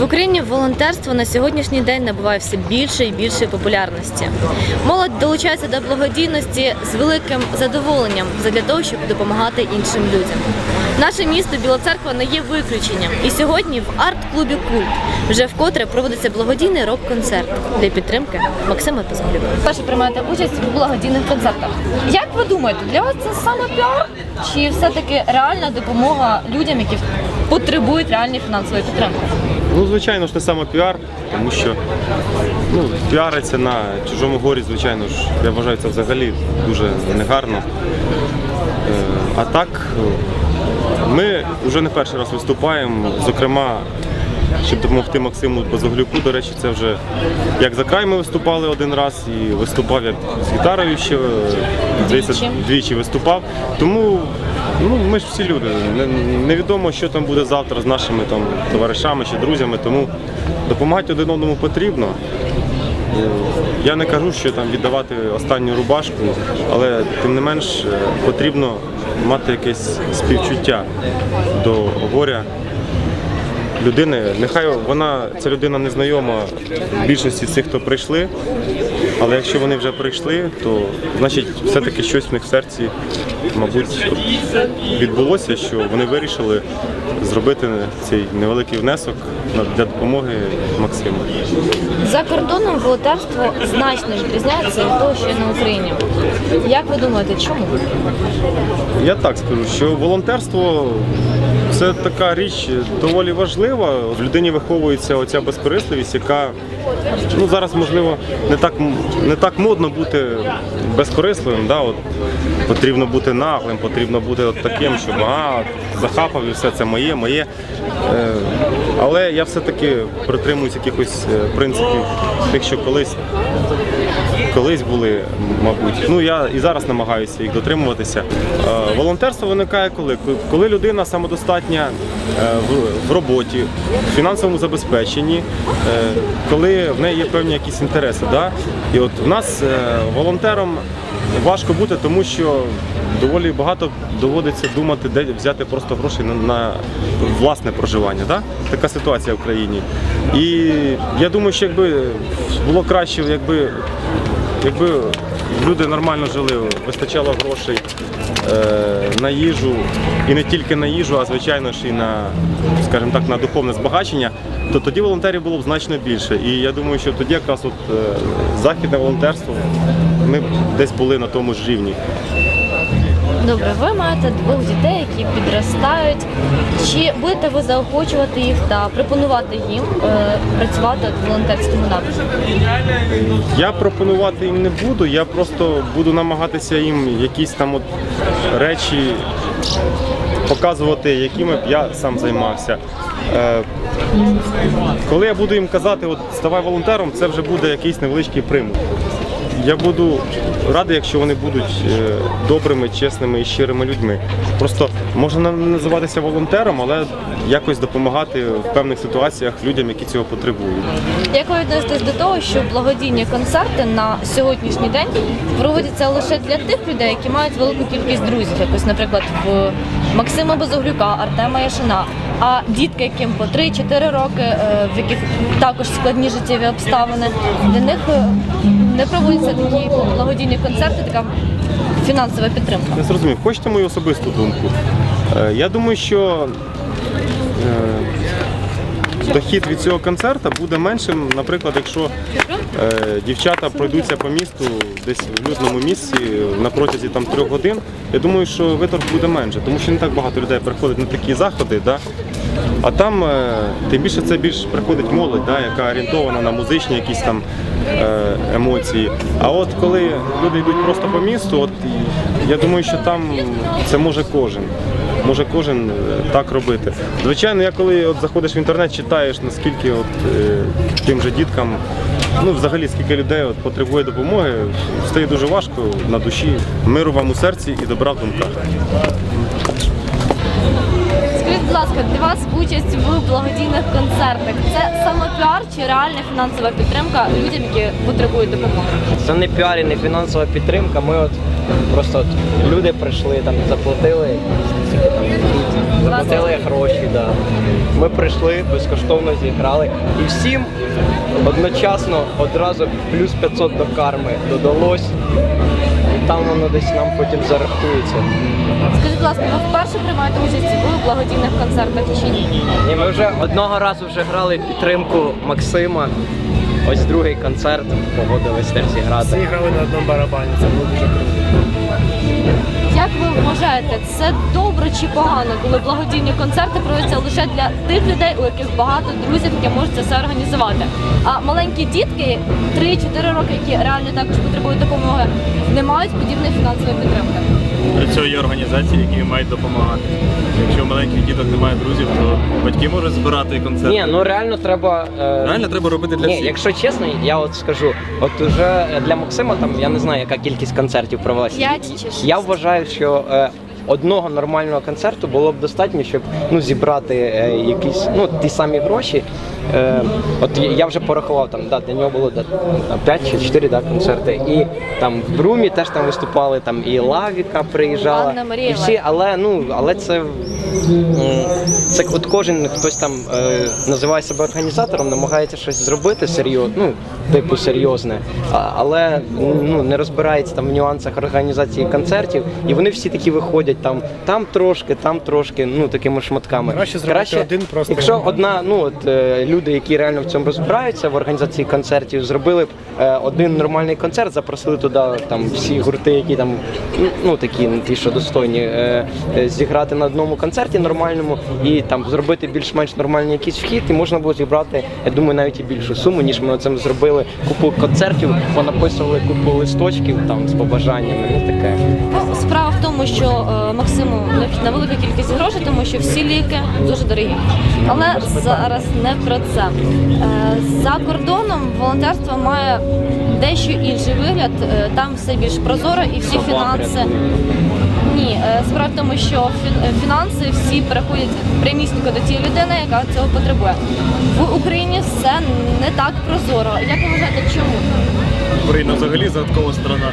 В Україні волонтерство на сьогоднішній день набуває все більше і більше популярності. Молодь долучається до благодійності з великим задоволенням задля того, щоб допомагати іншим людям. Наше місто Біла Церква не є виключенням. І сьогодні в арт-клубі Культ вже вкотре проводиться благодійний рок-концерт для підтримки Максима Пизанюка. Перше приймаєте участь в благодійних концертах. Як ви думаєте, для вас це саме піар чи все-таки реальна допомога людям, які потребують реальної фінансової підтримки? Ну, звичайно ж, не саме піар, тому що ну, піариться на чужому горі, звичайно ж, я вважаю, це взагалі дуже негарно. Е, А так, ми вже не перший раз виступаємо, зокрема, щоб допомогти Максиму Базоглюку. До речі, це вже як за край ми виступали один раз і виступав я з гітарою ще здається, Двічі. виступав. Тому ну, ми ж всі люди. Не- Невідомо, що там буде завтра з нашими там, товаришами чи друзями, тому допомагати один одному потрібно. Я не кажу, що там віддавати останню рубашку, але тим не менш потрібно мати якесь співчуття до горя людини. Нехай вона ця людина незнайома більшості цих, хто прийшли. Але якщо вони вже прийшли, то значить все-таки щось в них в серці, мабуть, відбулося, що вони вирішили зробити цей невеликий внесок для допомоги Максиму. За кордоном волонтерство значно відрізняється від того, що є на Україні. Як ви думаєте, чому? Я так скажу, що волонтерство це така річ доволі важлива. В людині виховується оця безкорисливість, яка ну зараз можливо не так не так модно бути безкорисливим. Да? От, потрібно бути наглим, потрібно бути от таким, щоб а, захапав і все це моє, моє. Е, але я все-таки притримуюсь якихось е, принципів тих, що колись колись були, мабуть. Ну я і зараз намагаюся їх дотримуватися. Е, Волонтерство виникає коли? Коли людина самодостатня е, в- роботі, в фінансовому забезпеченні, е, коли в неї є певні якісь інтереси. Да? І от в нас волонтером важко бути, тому що доволі багато доводиться думати, де взяти просто гроші на, на власне проживання. Да? Така ситуація в країні. І я думаю, що якби було краще, якби Якби люди нормально жили, вистачало грошей е, на їжу, і не тільки на їжу, а звичайно ж і на, скажімо так, на духовне збагачення, то тоді волонтерів було б значно більше. І я думаю, що тоді якраз от е, західне волонтерство ми б десь були на тому ж рівні. Добре, ви маєте двох дітей, які підростають. Чи будете ви заохочувати їх та пропонувати їм е, працювати в волонтерському напрямку? Я пропонувати їм не буду, я просто буду намагатися їм якісь там от речі показувати, якими б я сам займався. Е, коли я буду їм казати, от ставай волонтером, це вже буде якийсь невеличкий примус. Я буду радий, якщо вони будуть е, добрими, чесними і щирими людьми. Просто можна називатися волонтером, але якось допомагати в певних ситуаціях людям, які цього потребують. Як ви відноситесь до того, що благодійні концерти на сьогоднішній день проводяться лише для тих людей, які мають велику кількість друзів, якось, наприклад, в Максима Безоглюка, Артема Яшина, а дітки, яким по 3-4 роки, е, в яких також складні життєві обставини, для них е, не проводяться такі благодійні концерти, така фінансова підтримка. Я зрозумів, хочете мою особисту думку? Е, Я думаю, що дохід від цього концерту буде меншим, наприклад, якщо е, дівчата пройдуться по місту десь в людному місці на протязі там трьох годин. Я думаю, що виторг буде менше, тому що не так багато людей приходить на такі заходи. Да? А там е, тим більше це більш приходить молодь, да, яка орієнтована на музичні якісь там е, емоції. А от коли люди йдуть просто по місту, от я думаю, що там це може кожен. Може кожен е, так робити. Звичайно, я коли от заходиш в інтернет, читаєш, наскільки от, е, тим же діткам, ну взагалі скільки людей от, потребує допомоги, стає дуже важко на душі. Миру вам у серці і добра в думках. Скажіть, будь ласка, для вас участь в благодійних концертах це саме піар чи реальна фінансова підтримка людям, які потребують допомоги? Це не піар і не фінансова підтримка. Ми от просто от люди прийшли, там заплатили. заплатили гроші, да. Ми прийшли, безкоштовно зіграли. І всім одночасно одразу плюс 500 до карми додалось. І там воно десь нам потім зарахується. Скажіть, будь ласка, ви вперше приймаєте участь у благодійних концертах чи ні? І ми вже одного разу вже грали в підтримку Максима. Ось другий концерт, погодились теж зіграти. Всі грали на одному барабані, це було дуже круто. Як ви вважаєте, це добре чи погано, коли благодійні концерти проводяться лише для тих людей, у яких багато друзів, які можуть це все організувати? А маленькі дітки 3-4 роки, які реально також потребують допомоги, не мають подібної фінансової підтримки. Для цього є організації, які мають допомагати. Якщо у маленьких діток немає друзів, то батьки можуть збирати концерти. Ні, ну реально треба. е, Реально треба робити для Ні, всіх. якщо чесно, я от скажу, от уже для Максима там я не знаю, яка кількість концертів провелася. П'ять чи шість. Я вважаю, що е, одного нормального концерту було б достатньо, щоб ну зібрати е, якісь ну ті самі гроші. Е, от я- вже порахував там, да, для нього було да, 5 чи 4 да, концерти. І там в Брумі теж там виступали, там і Лавіка приїжджала. Анна Марія і всі, але ну але це. м, Це от кожен хтось там е, називає себе організатором, намагається щось зробити серйозно, ну типу серйозне, але ну не розбирається там в нюансах організації концертів, і вони всі такі виходять там, там трошки, там трошки, ну такими шматками. Краще зробити один просто. Якщо одна, ну от е, люди, які реально в цьому розбираються в організації концертів, зробили б е, один нормальний концерт, запросили туди там всі гурти, які там ну, такі ну, ті, що достойні, е, зіграти на одному концерті нормальному і там зробити більш-менш нормальний якийсь вхід, і можна було зібрати, я думаю, навіть і більшу суму, ніж ми цим зробили купу концертів, понаписували купу листочків там з побажаннями. Ну таке. Ну, справа в тому, що е, Максиму необхідна велика кількість грошей, тому що всі ліки дуже дорогі. Але зараз не про це. Е, За кордоном волонтерство має дещо інший вигляд. Е, Там все більш прозоро і всі фінанси. Ні, е, справа в тому, що е, фінанси всі переходять прямісінько до тієї людини, яка цього потребує. В Україні все не так прозоро. Як ви вважаєте, чому? Україна взагалі задаткова сторона.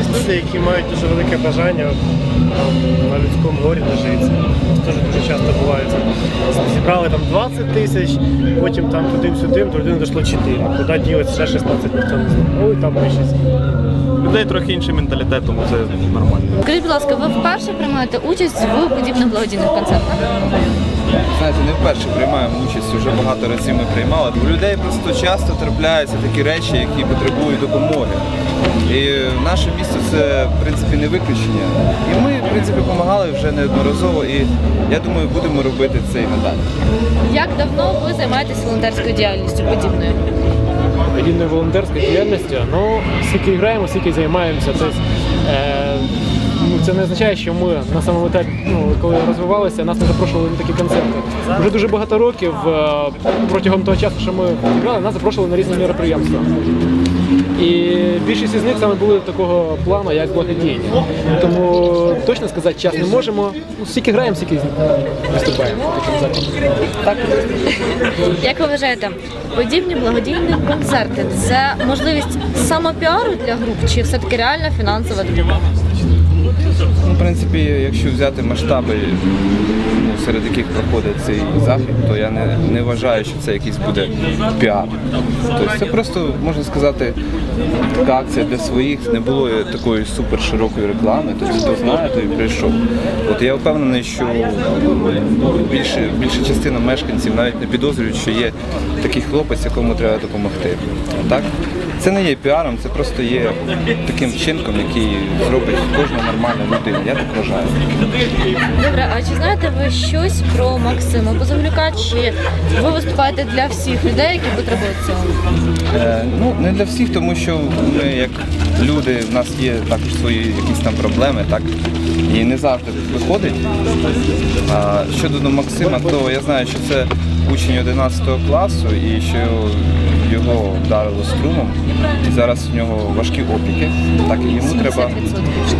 Є люди, які мають дуже велике бажання там, на людському горі нажитися. У нас теж дуже часто буває. Зібрали там 20 тисяч, потім там туди-сюди, до людини дійшло 4. Куди ділиться ще 16, ніхто не знає. Ой, там ми щось. Людей трохи інший менталітет, тому це нормально. Скажіть, будь ласка, ви вперше приймаєте участь в подібних благодійних концертах? Знаєте, не вперше приймаємо участь, вже багато разів ми приймали. У людей просто часто трапляються такі речі, які потребують допомоги. І наше місто це в принципі не виключення. І ми, в принципі, допомагали вже неодноразово і я думаю, будемо робити це і надалі. Як давно ви займаєтесь волонтерською діяльністю подібною? подібної волонтерської діяльності. Ну, скільки граємо, скільки займаємося. Тобто, е, це не означає, що ми на самому етапі, ну, коли розвивалися, нас не запрошували на такі концерти. Вже дуже багато років е, протягом того часу, що ми грали, нас запрошували на різні мероприємства. І більшість із них саме були такого плану, як благодійні. Тому точно сказати час не можемо. Ну, скільки граємо, стільки виступаємо. Закладом. Як ви вважаєте, подібні благодійні концерти це можливість самопіару для груп чи все-таки реальна фінансова допомога? Ну, в принципі, якщо взяти масштаби, ну, серед яких проходить цей захід, то я не, не вважаю, що це якийсь буде піар. Тобто це просто, можна сказати, така акція для своїх. Не було такої супер широкої реклами. Тобто хто знає, той прийшов. От я впевнений, що більше, більша частина мешканців навіть не підозрюють, що є такий хлопець, якому треба допомогти. Так? Це не є піаром, це просто є таким вчинком, який зробить кожна нормальна людина. Я так вважаю. Добре, а чи знаєте ви щось про Максима Позовлюка? Чи ви виступаєте для всіх людей, які потребують цього? Е, ну, не для всіх, тому що ми як люди, в нас є також свої якісь там проблеми, так? І не завжди виходить. А щодо до Максима, то я знаю, що це учень 11 класу і що його вдарило струмом. І зараз у нього важкі опіки. Так, і йому треба.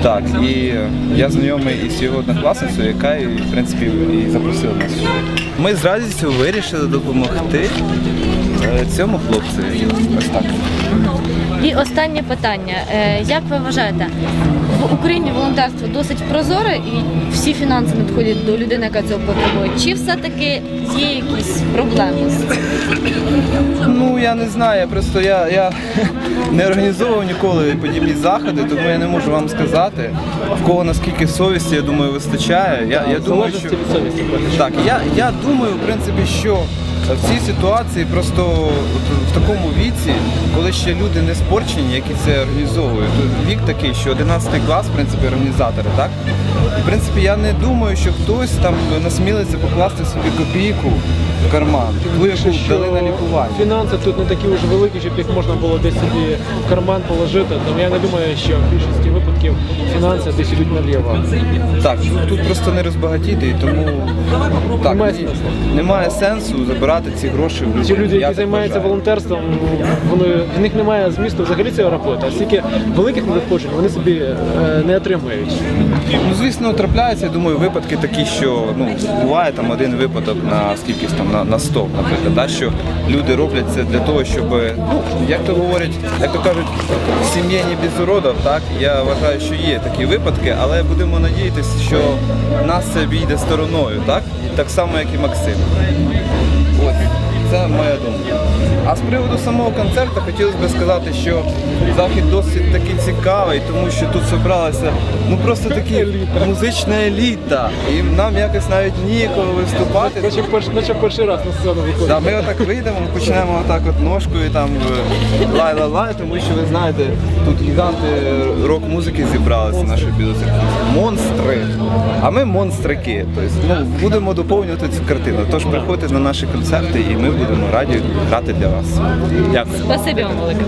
Так, і я знайомий із його однокласницею, яка і, в принципі і запросила нас. Ми з радістю вирішили допомогти цьому хлопцеві. Ось так. І останнє питання. Е, Як ви вважаєте, в Україні волонтерство досить прозоре і всі фінанси надходять до людини, яка цього потребує? Чи все-таки є якісь проблеми? Ну я не знаю, просто я, я не організовував ніколи подібні заходи, тому я не можу вам сказати, в кого наскільки совісті, я думаю, вистачає. Я, я думаю, що так, я, я думаю, в принципі, що в цій ситуації просто в такому віці, коли ще люди не спорчені, які це організовують. Вік такий, що 11 клас, в принципі, організатори, так? І в принципі, я не думаю, що хтось там насмілиться покласти собі копійку в карман, ту, яку Що дали на лікування. Фінанси тут не такі вже великі, щоб їх можна було десь собі в карман положити. Тому я не думаю, що в більшості випадків фінанси десь ідуть наліво. Так, тут, просто не розбагатіти, тому так, Немає немає сенсу забирати ці гроші в. Ті люди, Я які так займаються вважаю. волонтерством, вони в них немає змісту взагалі цієї роботи, а стільки великих надходжень вони собі е, не отримують. Ну, звісно, трапляються, я думаю, випадки такі, що ну, буває там один випадок на скільки там на, на 100, наприклад, да, що люди роблять це для того, щоб, ну, як то говорять, як то кажуть, в сім'ї не без уродів, так? Я вважаю, що є такі випадки, але будемо надіятися, що нас це обійде стороною, так? Так само, як і Максим. Це моя думка. А з приводу самого концерту хотілося б сказати, що захід досить таки цікавий, тому що тут зібралася ну просто такі музична еліта. І нам якось навіть ніяково виступати. Наче перший, наче перший раз на сцену виходить. Да, ми отак вийдемо, почнемо отак от ножкою там е, лай-лай-лай, тому що ви знаєте, тут гіганти рок-музики зібралися наші підозрювані. Монстри. А ми монстрики. Тобто, ну, будемо доповнювати цю картину. Тож приходьте на наші концерти і ми будемо раді грати для вас. Дякую. Спасибі вам велике.